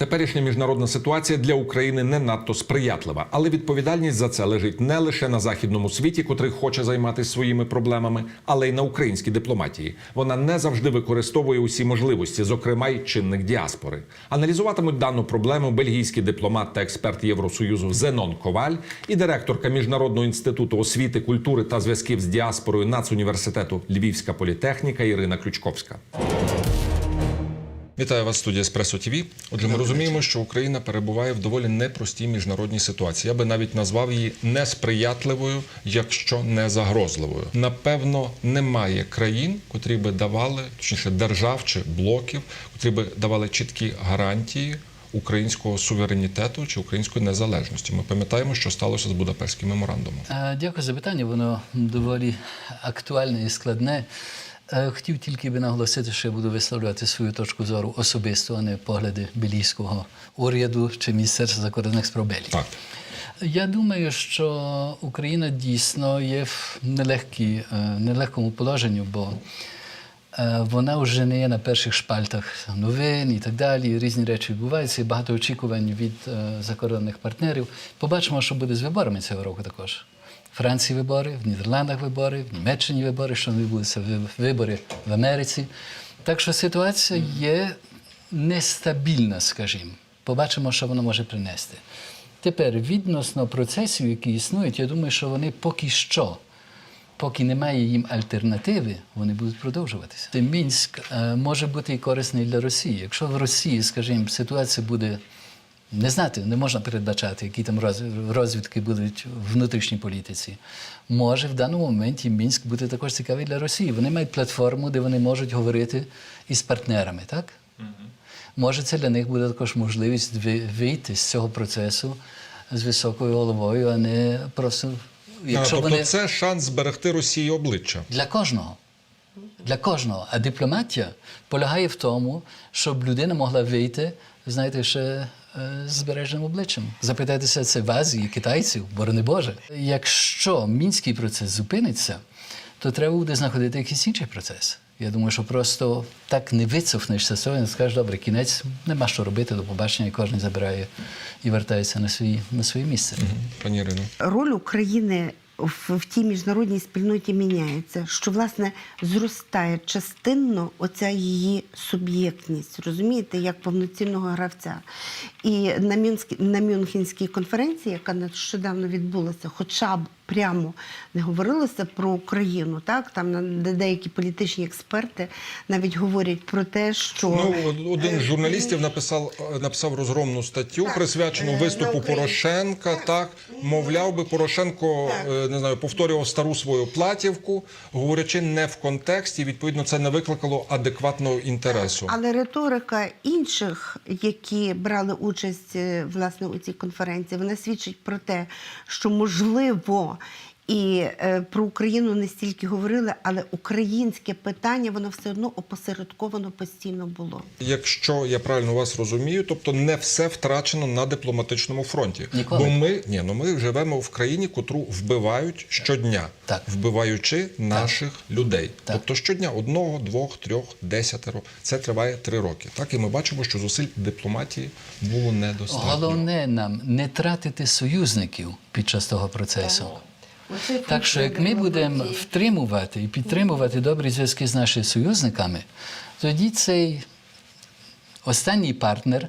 Теперішня міжнародна ситуація для України не надто сприятлива, але відповідальність за це лежить не лише на західному світі, котрий хоче займатися своїми проблемами, але й на українській дипломатії. Вона не завжди використовує усі можливості, зокрема й чинник діаспори. Аналізуватимуть дану проблему бельгійський дипломат та експерт Євросоюзу Зенон Коваль і директорка Міжнародного інституту освіти, культури та зв'язків з діаспорою Нацуніверситету Львівська політехніка Ірина Ключковська. Вітаю вас, студія Еспресо ТВ. Отже, ми розуміємо, що Україна перебуває в доволі непростій міжнародній ситуації. Я би навіть назвав її несприятливою, якщо не загрозливою. Напевно, немає країн, котрі би давали, точніше, держав чи блоків, котрі би давали чіткі гарантії. Українського суверенітету чи української незалежності. Ми пам'ятаємо, що сталося з Будапештським меморандумом. Е, Дякую за питання. Воно доволі актуальне і складне. Е, Хотів тільки би наголосити, що я буду висловлювати свою точку зору особисто, а не погляди білійського уряду чи Міністерства закордонних справ Белгії. Так. Я думаю, що Україна дійсно є в е, нелегкому положенні, бо е, вона вже не є на перших шпальтах новин і так далі. Різні речі відбуваються, і багато очікувань від закордонних партнерів. Побачимо, що буде з виборами цього року також. В Франції вибори, в Нідерландах вибори, в Німеччині вибори, що відбудуться вибори в Америці. Так що ситуація є нестабільна, скажімо. Побачимо, що воно може принести. Тепер відносно процесів, які існують, я думаю, що вони поки що, поки немає їм альтернативи, вони будуть продовжуватися. Мінськ е, може бути і корисний для Росії. Якщо в Росії, скажімо, ситуація буде не знати, не можна передбачати, які там розвідки будуть в внутрішній політиці. Може в даному моменті Мінськ бути також цікавий для Росії. Вони мають платформу, де вони можуть говорити із партнерами, так? Може, це для них буде також можливість вийти з цього процесу з високою головою, а не просто. Якщо тобто вони це шанс зберегти Росії обличчя. для кожного. Для кожного. А дипломатія полягає в тому, щоб людина могла вийти, знаєте, ще з збереженим обличчям. Запитайтеся це в Азії, китайців, борони Боже. Якщо мінський процес зупиниться, то треба буде знаходити якийсь інший процес. Я думаю, що просто так не вицохнешся з цього, і скажеш, добре, кінець, нема що робити, до побачення, і кожен забирає і вертається на, свій, на своє місце. Пані Ірино. роль України в, в тій міжнародній спільноті міняється, що власне зростає частинно оця її суб'єктність, розумієте, як повноцінного гравця. І на, Мюнхенській конференції, яка нещодавно відбулася, хоча б прямо не говорилося про Україну, так там деякі політичні експерти навіть говорять про те, що Ну, один з журналістів написав, написав розгромну статтю, присвячену е, виступу. Порошенка. Так, мовляв би, Порошенко е, не знаю, повторював стару свою платівку, говорячи не в контексті. Відповідно, це не викликало адекватного інтересу. Але риторика інших, які брали участь е, власне у цій конференції, вона свідчить про те, що можливо. І е, про Україну не стільки говорили, але українське питання воно все одно опосередковано постійно було. Якщо я правильно вас розумію, тобто не все втрачено на дипломатичному фронті. Ніколи. Бо ми ні, ну ми живемо в країні, котру вбивають щодня, Так. вбиваючи наших людей. Так. Тобто щодня одного, двох, трьох, десятеро. Це триває три роки. Так і ми бачимо, що зусиль дипломатії було недостатньо. Головне нам не тратити союзників під час того процесу. Так що як ми будемо втримувати і підтримувати добрі зв'язки з нашими союзниками, тоді цей останній партнер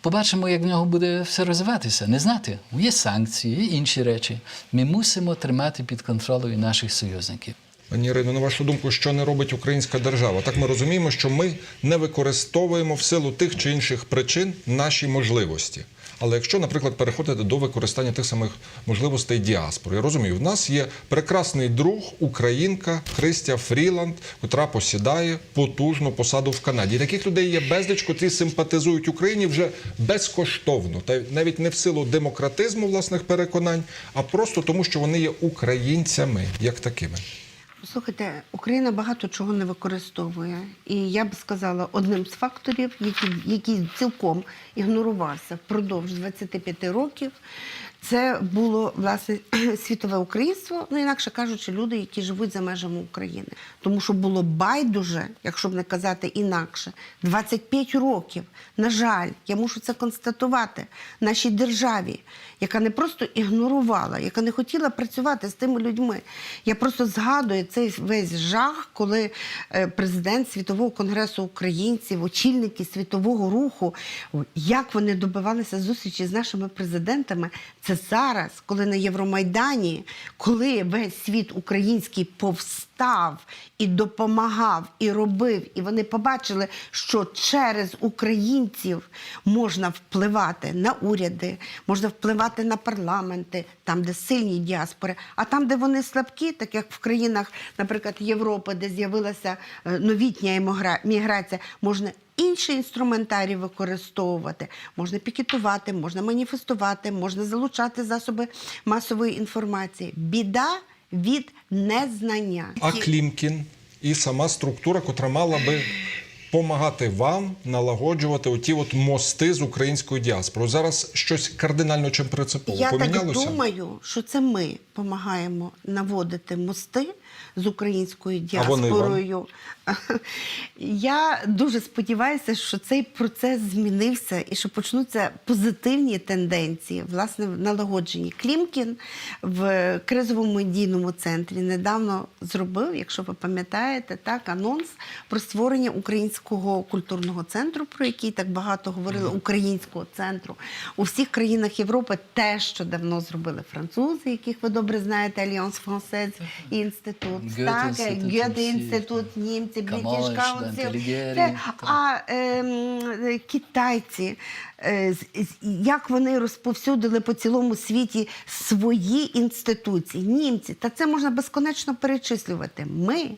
побачимо, як в нього буде все розвиватися. Не знати. Є санкції, є інші речі. Ми мусимо тримати під контролем наших союзників. Пані Ірино, на вашу думку, що не робить українська держава? Так ми розуміємо, що ми не використовуємо в силу тих чи інших причин наші можливості. Але якщо, наприклад, переходити до використання тих самих можливостей діаспори, я розумію, в нас є прекрасний друг, українка Христя Фріланд, котра посідає потужну посаду в Канаді. Таких людей є безліч, котрі симпатизують Україні вже безкоштовно, та навіть не в силу демократизму власних переконань, а просто тому, що вони є українцями як такими. Слухайте, Україна багато чого не використовує. І я б сказала, одним з факторів, який, який цілком ігнорувався впродовж 25 років, це було власне світове українство, ну інакше кажучи, люди, які живуть за межами України. Тому що було байдуже, якщо б не казати інакше, 25 років. На жаль, я мушу це констатувати нашій державі, яка не просто ігнорувала, яка не хотіла працювати з тими людьми. Я просто згадую цей весь жах, коли е, президент Світового конгресу українців, очільники світового руху, як вони добивалися зустрічі з нашими президентами. Це зараз, коли на Євромайдані, коли весь світ український повстав і допомагав, і робив, і вони побачили, що через українців можна впливати на уряди, можна впливати на парламенти, там, де сильні діаспори, а там, де вони слабкі, так як в країнах, наприклад, Європи, де з'явилася е, новітня міграція, можна інший інструментарій використовувати. Можна пікетувати, можна маніфестувати, можна залучати засоби масової інформації. Біда від незнання. А Клімкін і сама структура, котра мала би допомагати вам налагоджувати оті от мости з українською діаспорою. Зараз щось кардинально чи принципово Я так думаю, що це ми допомагаємо наводити мости з українською діаспорою. Я дуже сподіваюся, що цей процес змінився і що почнуться позитивні тенденції, власне, в налагодженні. Клімкін в кризовому медійному центрі недавно зробив, якщо ви пам'ятаєте, так анонс про створення українського культурного центру, про який так багато говорили, українського центру у всіх країнах Європи. Те, що давно зробили французи, яких ви добре знаєте, Альянс Франсез інститут, так, Гьоте інститут, німці, Алігєрі, Це- А ем, китайці, е, як вони розповсюдили по цілому світі свої інституції, німці, та це можна безконечно перечислювати. Ми,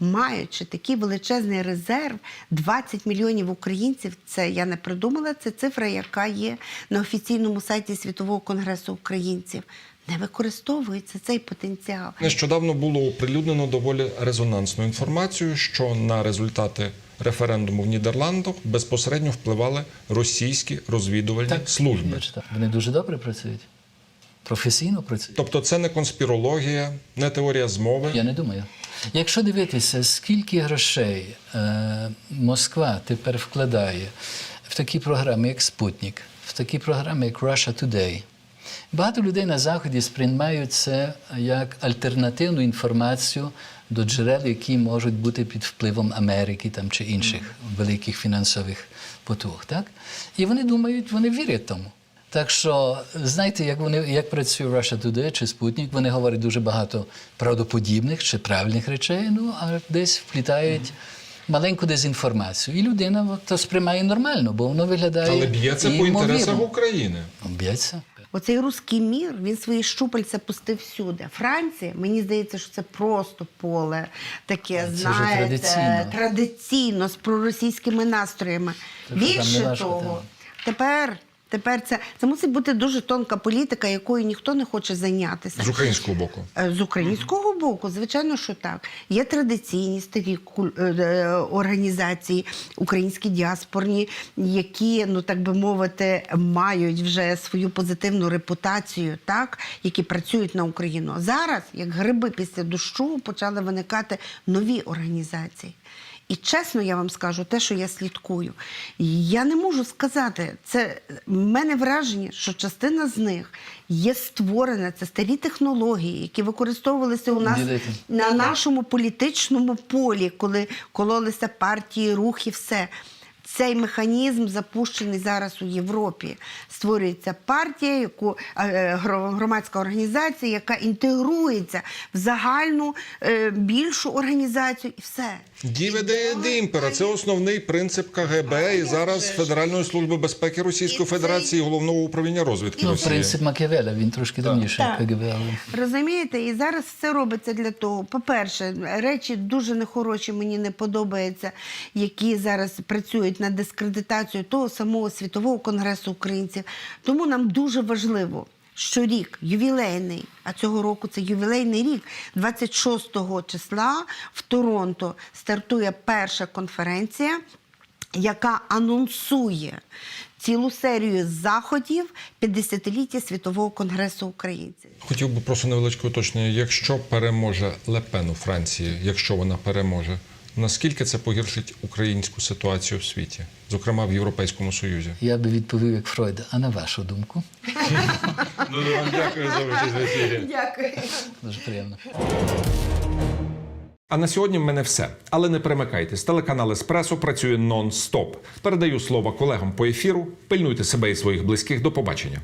маючи такий величезний резерв, 20 мільйонів українців, це я не придумала, це цифра, яка є на офіційному сайті Світового конгресу українців. Не використовується цей потенціал. Нещодавно було оприлюднено доволі резонансну інформацію, що на результати референдуму в Нідерландах безпосередньо впливали російські розвідувальні служби. Я. Вони дуже добре працюють. Професійно працюють. Тобто це не конспірологія, не теорія змови. Я не думаю. Якщо дивитися, скільки грошей е, Москва тепер вкладає в такі програми, як Спутник, в такі програми, як Russia Today, багато людей на Заході сприймають це як альтернативну інформацію до джерел, які можуть бути під впливом Америки там, чи інших великих фінансових потуг. Так? І вони думають, вони вірять тому. Так що, знаєте, як вони як працює Russia Today чи Спутник, вони говорять дуже багато правдоподібних чи правильних речей, ну а десь вплітають маленьку дезінформацію. І людина то сприймає нормально, бо воно виглядає. Але б'є це по інтересах України. Б'ється. Оцей руський мір він свої щупальця пустив всюди. Франція, мені здається, що це просто поле таке, Це знаєте, традиційно. традиційно з проросійськими настроями. Це Більше того, тема. тепер. Тепер це, це мусить бути дуже тонка політика, якою ніхто не хоче зайнятися. З українського боку. Е, З українського боку, звичайно, що так. Є традиційні старі е, е, організації, українські діаспорні, які, ну так би мовити, мають вже свою позитивну репутацію, так, які працюють на Україну. Зараз, як гриби після дощу, почали виникати нові організації. І чесно, я вам скажу, те, що я слідкую, я не можу сказати, це в мене враження, що частина з них є створена, це старі технології, які використовувалися у нас Ділити. на нашому політичному полі, коли кололися партії, рухи, все. Цей механізм запущений зараз у Європі. Створюється партія, яку е, громадська організація, яка інтегрується в загальну е, більшу організацію, і все. Діведе імпера це основний принцип КГБ і зараз Федеральної служби безпеки Російської І цей- Федерації і головного управління розвідки Ну, Росії. принцип Макіавеля, він трошки давніше Так. КГБ. але- Розумієте, і зараз все робиться для того. По-перше, речі дуже нехороші, мені не подобаються, які зараз працюють над дискредитацією того самого світового конгресу українців. Тому нам дуже важливо. Що рік ювілейний, а цього року це ювілейний рік. 26 числа в Торонто стартує перша конференція яка анонсує цілу серію заходів 50-ліття Світового конгресу українців. Хотів би просто невеличке уточнення. Якщо переможе Лепен у Франції, якщо вона переможе, наскільки це погіршить українську ситуацію в світі, зокрема в Європейському Союзі? Я би відповів як Фройд, а на вашу думку. Дуже вам дякую за участь в ефірі. Дякую. Дуже приємно. А на сьогодні в мене все. Але не перемикайтесь. Телеканал Еспресо працює нон-стоп. Передаю слово колегам по ефіру. Пильнуйте себе і своїх близьких. До побачення.